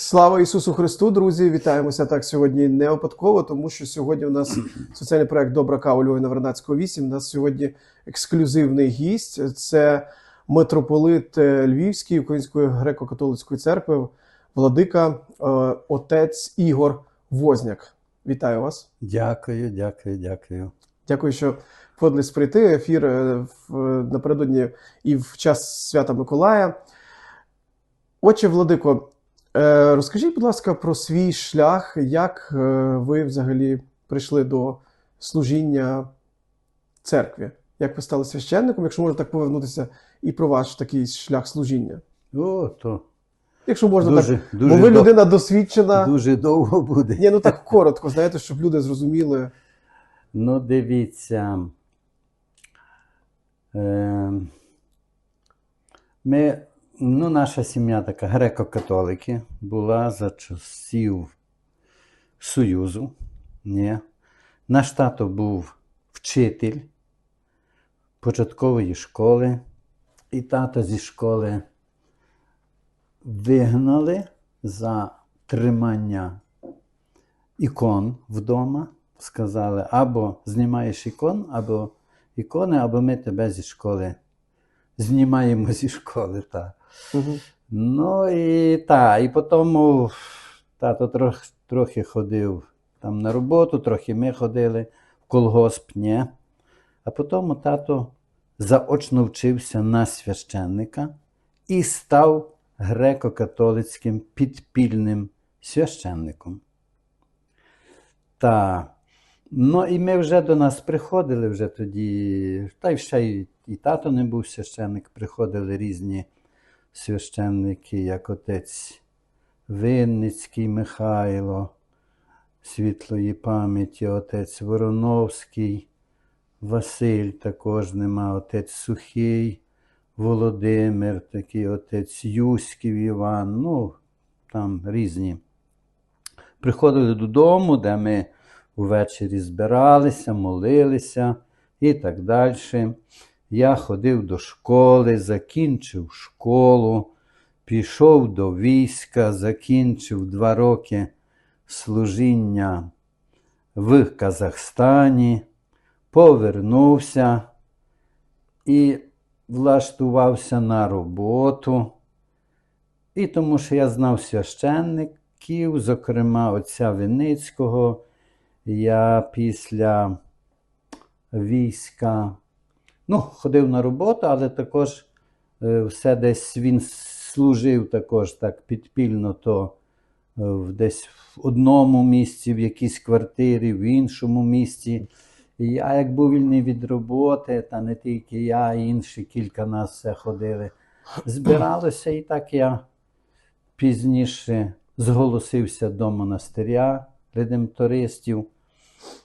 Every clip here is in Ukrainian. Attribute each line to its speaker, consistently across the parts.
Speaker 1: Слава Ісусу Христу, друзі! Вітаємося так сьогодні не випадково, тому що сьогодні у нас соціальний проект Добра кава Львова Вернацького 8. У нас сьогодні ексклюзивний гість. Це митрополит е, Львівської Української греко-католицької церкви, владика е, отець Ігор Возняк. Вітаю вас!
Speaker 2: Дякую, дякую, дякую.
Speaker 1: Дякую, що погодились прийти. Ефір е, напередодні і в час свята Миколая. Отче Владико, розкажіть, будь ласка, про свій шлях, як е, ви взагалі прийшли до служіння церкві? Як ви стали священником, якщо можна так повернутися, і про ваш такий шлях служіння?
Speaker 2: О, то
Speaker 1: Якщо можна
Speaker 2: дуже,
Speaker 1: так,
Speaker 2: дуже,
Speaker 1: бо ви
Speaker 2: дов-
Speaker 1: людина досвідчена.
Speaker 2: дуже довго буде.
Speaker 1: Ні, ну так коротко, знаєте, щоб люди зрозуміли.
Speaker 2: Ну, дивіться. Е, ми, ну, наша сім'я така греко-католики була за часів Союзу. Ні. Наш тато був вчитель початкової школи, і тато зі школи вигнали за тримання ікон вдома. Сказали, або знімаєш ікон, або ікони, або ми тебе зі школи знімаємо зі школи. Та.
Speaker 1: Угу.
Speaker 2: Ну і та, і потім тато трохи, трохи ходив там на роботу, трохи ми ходили в колгосп, ні. А потім тато заочно вчився на священника і став греко-католицьким підпільним священником. Та, ну і ми вже до нас приходили вже тоді, та й ще й, і тато не був священник, приходили різні священники, як отець Винницький Михайло, світлої пам'яті, отець Вороновський, Василь також нема, отець Сухий, Володимир, такий отець Юськів Іван, ну, там різні. Приходили додому, де ми ввечері збиралися, молилися і так далі. Я ходив до школи, закінчив школу, пішов до війська, закінчив два роки служіння в Казахстані, повернувся і влаштувався на роботу. І тому що я знав священників, зокрема отця Виницького, я після війська ну, ходив на роботу, але також е, все десь він служив також так підпільно, то е, десь в одному місці, в якійсь квартирі, в іншому місці. І я, як був вільний від роботи, та не тільки я, і інші кілька нас все ходили, збиралося, і так я пізніше зголосився до монастиря редемтористів,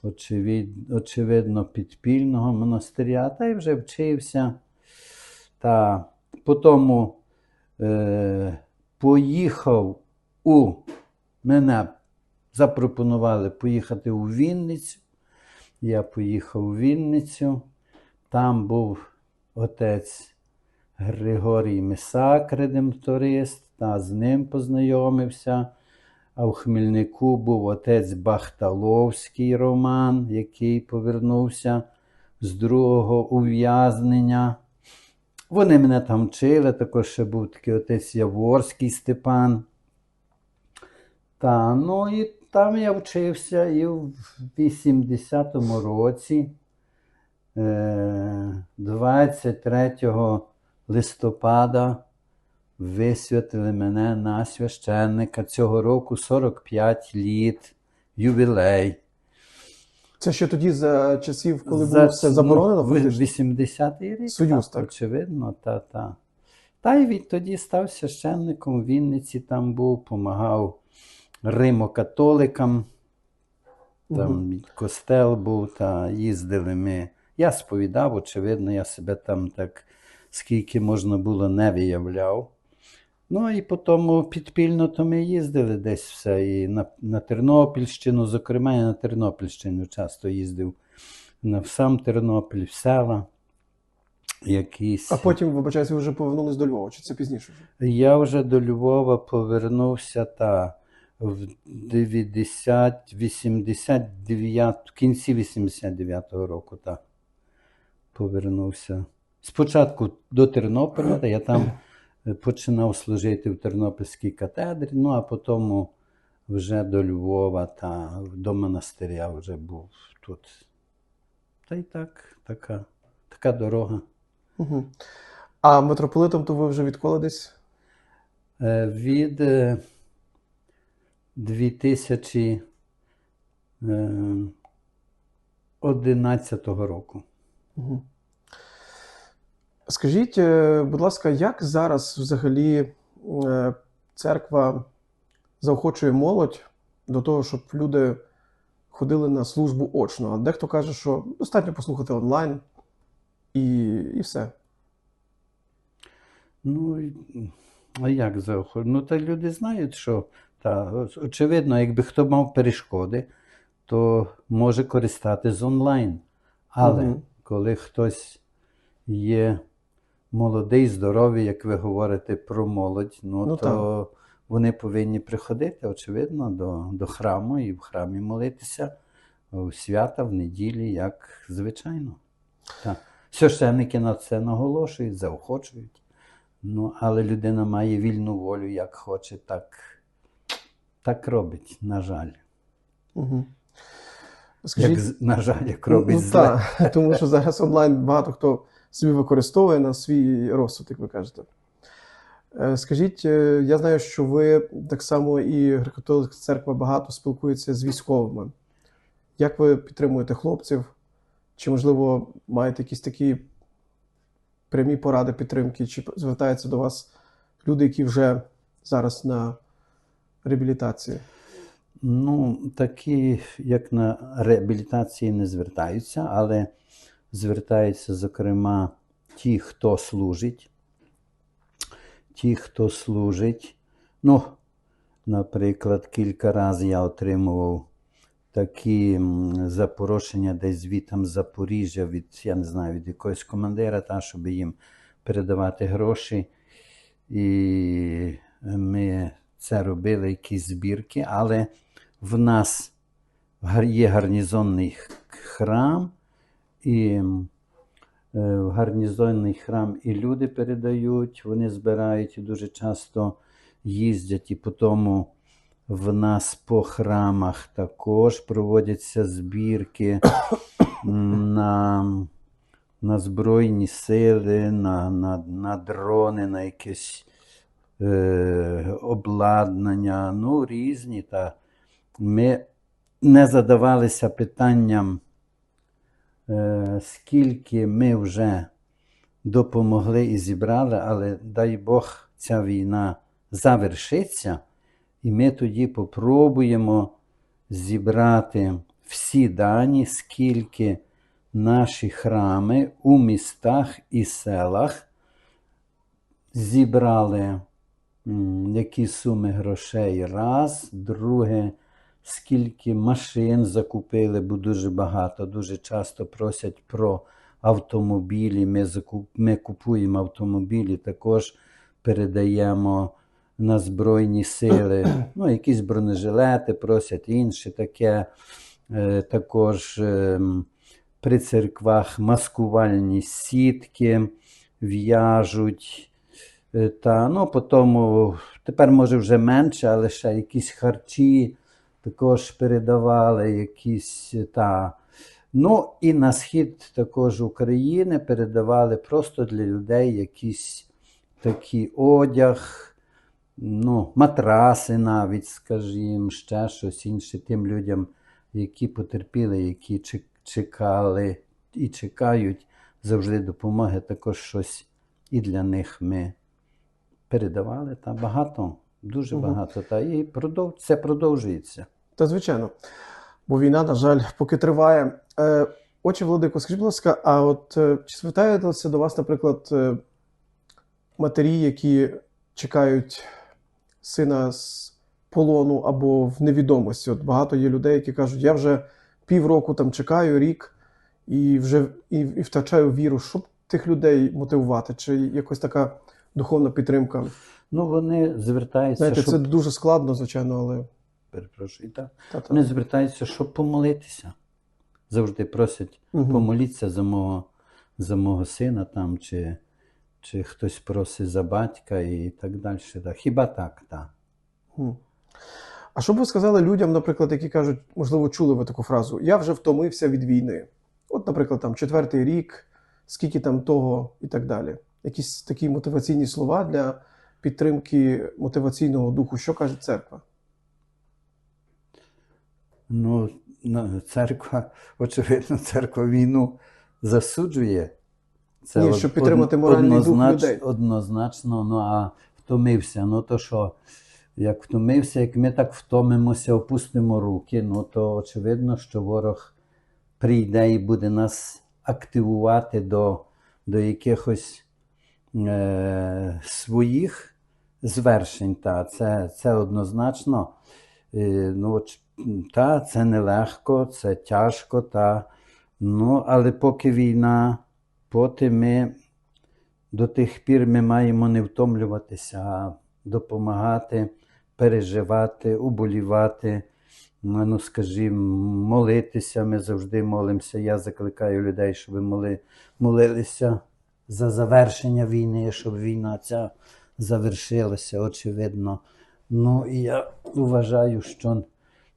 Speaker 2: очевид, очевидно, підпільного монастиря, та й вже вчився. Та потім е, поїхав у мене запропонували поїхати у Вінницю. Я поїхав у Вінницю. Там був отець Григорій Мисак, редемторист, та з ним познайомився. А в Хмельнику був отець Бахталовський Роман, який повернувся з другого ув'язнення. Вони мене там вчили, також ще був такий отець Яворський Степан. Та, ну і там я вчився і в 80-му році, е, 23 листопада, висвятили мене на священника. Цього року 45 літ, ювілей.
Speaker 1: Це ще тоді за часів, коли
Speaker 2: За-
Speaker 1: було все заборонено,
Speaker 2: ну, 80-й рік.
Speaker 1: Союз, так.
Speaker 2: Очевидно, та, та. Та й відтоді став священником в Вінниці там був, помагав римокатоликам. Там
Speaker 1: Мгм.
Speaker 2: костел був, та їздили ми. Я сповідав, очевидно, я себе там так скільки можна було не виявляв. Ну і потім підпільно то ми їздили десь все. І на, на Тернопільщину, зокрема, я на Тернопільщину часто їздив на сам Тернопіль, в села. якісь.
Speaker 1: А потім, вибачаюсь, ви вже повернулись до Львова, чи це пізніше?
Speaker 2: Я вже до Львова повернувся та в 90, 89, в кінці 89-го року та повернувся. Спочатку до Тернополя, та я там починав служити в Тернопільській катедрі, ну а потім вже до Львова та до монастиря вже був тут. Та й так, така, така дорога.
Speaker 1: Угу. А митрополитом то ви вже відколи десь?
Speaker 2: Е, від е, 2011 року.
Speaker 1: Угу. Скажіть, е, будь ласка, як зараз взагалі е, церква заохочує молодь до того, щоб люди ходили на службу очно? А дехто каже, що достатньо послухати онлайн і, і все.
Speaker 2: Ну, а як заохочувати? Ну, та люди знають, що та, очевидно, якби хто мав перешкоди, то може користатись онлайн. Але
Speaker 1: Мгм.
Speaker 2: коли хтось є молодий, здоровий, як ви говорите про молодь, ну,
Speaker 1: Ну,
Speaker 2: то вони повинні приходити, очевидно, до, до храму і в храмі молитися в свята, в неділі, як звичайно. Так. Священники на це наголошують, заохочують. Ну, але людина має вільну волю, як хоче, так, так робить, на жаль.
Speaker 1: Угу. Скажіть,
Speaker 2: з- на жаль, як робить
Speaker 1: ну,
Speaker 2: зле.
Speaker 1: та, тому що зараз онлайн багато хто собі використовує на свій розсуд, як ви кажете. Е, Скажіть, е, я знаю, що ви так само і греко-католицька церква багато спілкується з військовими. Як ви підтримуєте хлопців? Чи, можливо, маєте якісь такі прямі поради підтримки, чи звертаються до вас люди, які вже зараз на реабілітації?
Speaker 2: Ну, такі, як на реабілітації, не звертаються, але звертаються, зокрема, ті, хто служить. Ті, хто служить. Ну, наприклад, кілька разів я отримував такі запорошення десь звітам Запоріжжя від, я не знаю, від якогось командира, та, щоб їм передавати гроші. І ми це робили, якісь збірки, але в нас є гарнізонний храм, і е, в гарнізонний храм і люди передають, вони збирають і дуже часто їздять, і по тому в нас по храмах також проводяться збірки на, на Збройні сили, на, на, на дрони, на якесь е, обладнання, ну, різні. Та ми не задавалися питанням, скільки ми вже допомогли і зібрали, але дай Бог, ця війна завершиться, і ми тоді попробуємо зібрати всі дані, скільки наші храми у містах і селах зібрали які суми грошей. Раз, друге, скільки машин закупили, бо дуже багато, дуже часто просять про автомобілі. Ми, закуп, ми купуємо автомобілі, також передаємо на Збройні сили. Ну, якісь бронежилети просять інше таке. Е, також ем, при церквах маскувальні сітки в'яжуть. Е, Та, ну, потім, тепер може вже менше, але ще якісь харчі також передавали, якісь та. Ну і на схід також України передавали просто для людей якийсь такий одяг, ну, матраси навіть, скажімо, ще щось інше тим людям, які потерпіли, які чекали і чекають завжди допомоги, також щось і для них ми передавали. Та багато, дуже багато. Та і продов... це продовжується.
Speaker 1: Та звичайно. Бо війна, на жаль, поки триває. Е, Отче Владико, скажіть, будь ласка, а от е, чи звертаються до вас, наприклад, е, матері, які чекають сина з полону або в невідомості? От багато є людей, які кажуть, я вже півроку там чекаю, рік, і вже і, і втрачаю віру. Що, тих людей мотивувати? Чи якось така духовна підтримка?
Speaker 2: Ну, вони звертаються,
Speaker 1: Знаєте,
Speaker 2: щоб...
Speaker 1: це дуже складно, звичайно, але
Speaker 2: Перепрошую, так.
Speaker 1: та-та.
Speaker 2: Вони звертаються, щоб помолитися. Завжди просять
Speaker 1: Мгм.
Speaker 2: помоліться за мого, за мого сина там, чи, чи хтось просить за батька і так далі. Так. Хіба так, так.
Speaker 1: А що б ви сказали людям, наприклад, які кажуть, можливо, чули ви таку фразу: Я вже втомився від війни. От, наприклад, там четвертий рік, скільки там того і так далі. Якісь такі мотиваційні слова для підтримки мотиваційного духу. Що каже церква?
Speaker 2: Ну, церква, очевидно, церква війну засуджує. Це
Speaker 1: Ні, щоб підтримати моральний дух людей.
Speaker 2: Однозначно, ну а втомився. Ну то що, як втомився, як ми так втомимося, опустимо руки, ну то очевидно, що ворог прийде і буде нас активувати до, до якихось е, своїх звершень. Та, це, це однозначно. Е, ну, от, та, це нелегко, це тяжко, та, ну, але поки війна, поки ми до тих пір ми маємо не втомлюватися, а допомагати, переживати, уболівати, ну, скажімо, молитися. Ми завжди молимося. Я закликаю людей, щоб моли, молилися за завершення війни, щоб війна ця завершилася, очевидно. Ну і я вважаю, що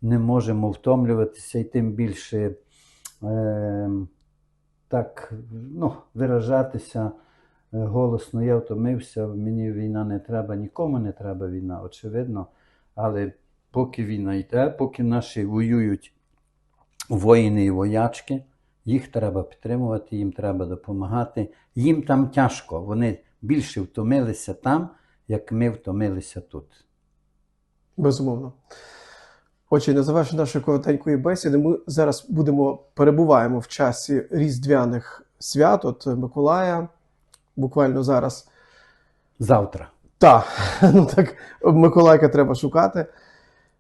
Speaker 2: не можемо втомлюватися і тим більше е, так ну, виражатися е, голосно. Я втомився, мені війна не треба, нікому не треба війна, очевидно. Але поки війна йде, поки наші воюють воїни і воячки, їх треба підтримувати, їм треба допомагати. Їм там тяжко. Вони більше втомилися там, як ми втомилися тут.
Speaker 1: Безумовно. Отже, на завершення нашої коротенької бесіди ми зараз будемо перебуваємо в часі різдвяних свят, от Миколая, буквально зараз.
Speaker 2: Завтра.
Speaker 1: Та, ну так, Миколайка треба шукати.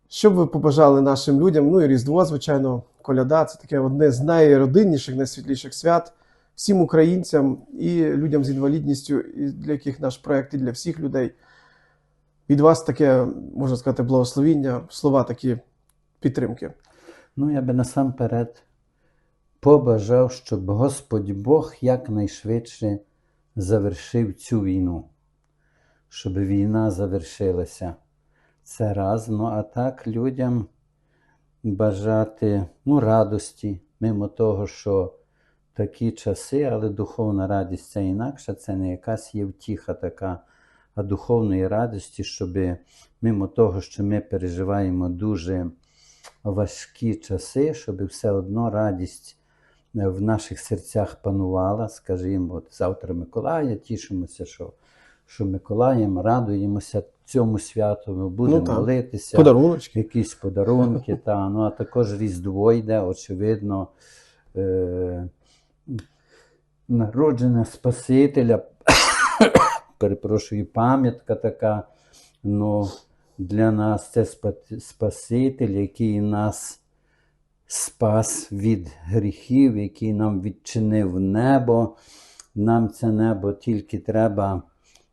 Speaker 1: Що б ви побажали нашим людям? Ну і Різдво, звичайно, коляда це таке одне з найродинніших, найсвітліших свят всім українцям і людям з інвалідністю, і для яких наш проект, і для всіх людей. Від вас таке, можна сказати, благословіння, слова такі підтримки.
Speaker 2: Ну, я би насамперед побажав, щоб Господь Бог якнайшвидше завершив цю війну, щоб війна завершилася. Це раз. Ну, а так людям бажати ну, радості, мимо того, що такі часи, але духовна радість це інакше, це не якась є втіха така, а духовної радості, щоб мимо того, що ми переживаємо дуже важкі часи, щоб все одно радість е, в наших серцях панувала. Скажімо, от завтра Миколая, тішимося, що, що Миколаєм радуємося цьому святу, ми будемо
Speaker 1: так.
Speaker 2: молитися
Speaker 1: Подаруночки.
Speaker 2: якісь подарунки, та, ну, а також Різдво йде, очевидно, е, народження Спасителя, перепрошую, пам'ятка така. Ну, для нас це Спаситель, який нас спас від гріхів, який нам відчинив небо. Нам це небо тільки треба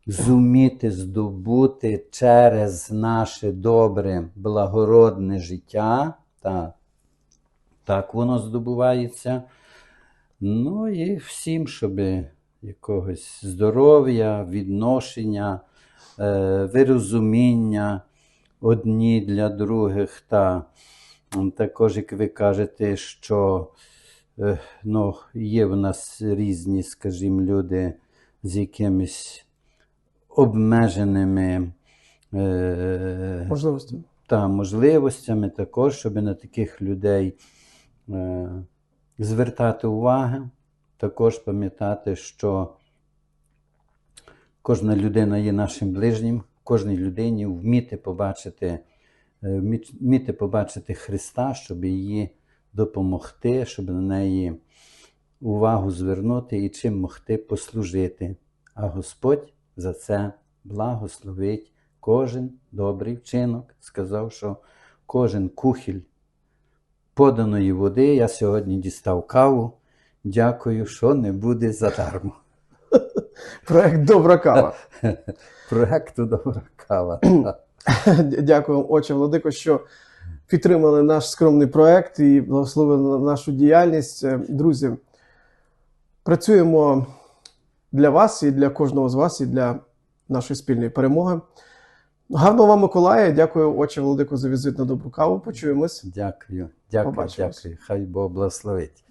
Speaker 2: зуміти здобути через наше добре, благородне життя. Так, так воно здобувається. Ну і всім, щоб якогось здоров'я, відношення, е, вирозуміння одні для других. Та також, як ви кажете, що е, ну, є в нас різні, скажімо, люди з якимись обмеженими е,
Speaker 1: Можливості.
Speaker 2: та можливостями, також, щоб на таких людей е, звертати увагу, також пам'ятати, що кожна людина є нашим ближнім, кожній людині вміти побачити, е, вміти побачити Христа, щоб її допомогти, щоб на неї увагу звернути і чим могти послужити. А Господь за це благословить кожен добрий вчинок. Сказав, що кожен кухіль поданої води. Я сьогодні дістав каву. Дякую, що не буде задармо.
Speaker 1: Проект Добра кава.
Speaker 2: Проекту добра кава.
Speaker 1: Дякую, отче Владико, що підтримали наш скромний проект і благословили нашу діяльність. Е, Друзі, працюємо для вас і для кожного з вас, і для нашої спільної перемоги. Гарного вам Миколая. Дякую, отче Владико, за візит на добру каву. Почуємось.
Speaker 2: Дякую, дякую,
Speaker 1: Побачимось.
Speaker 2: дякую. Хай Бог благословить.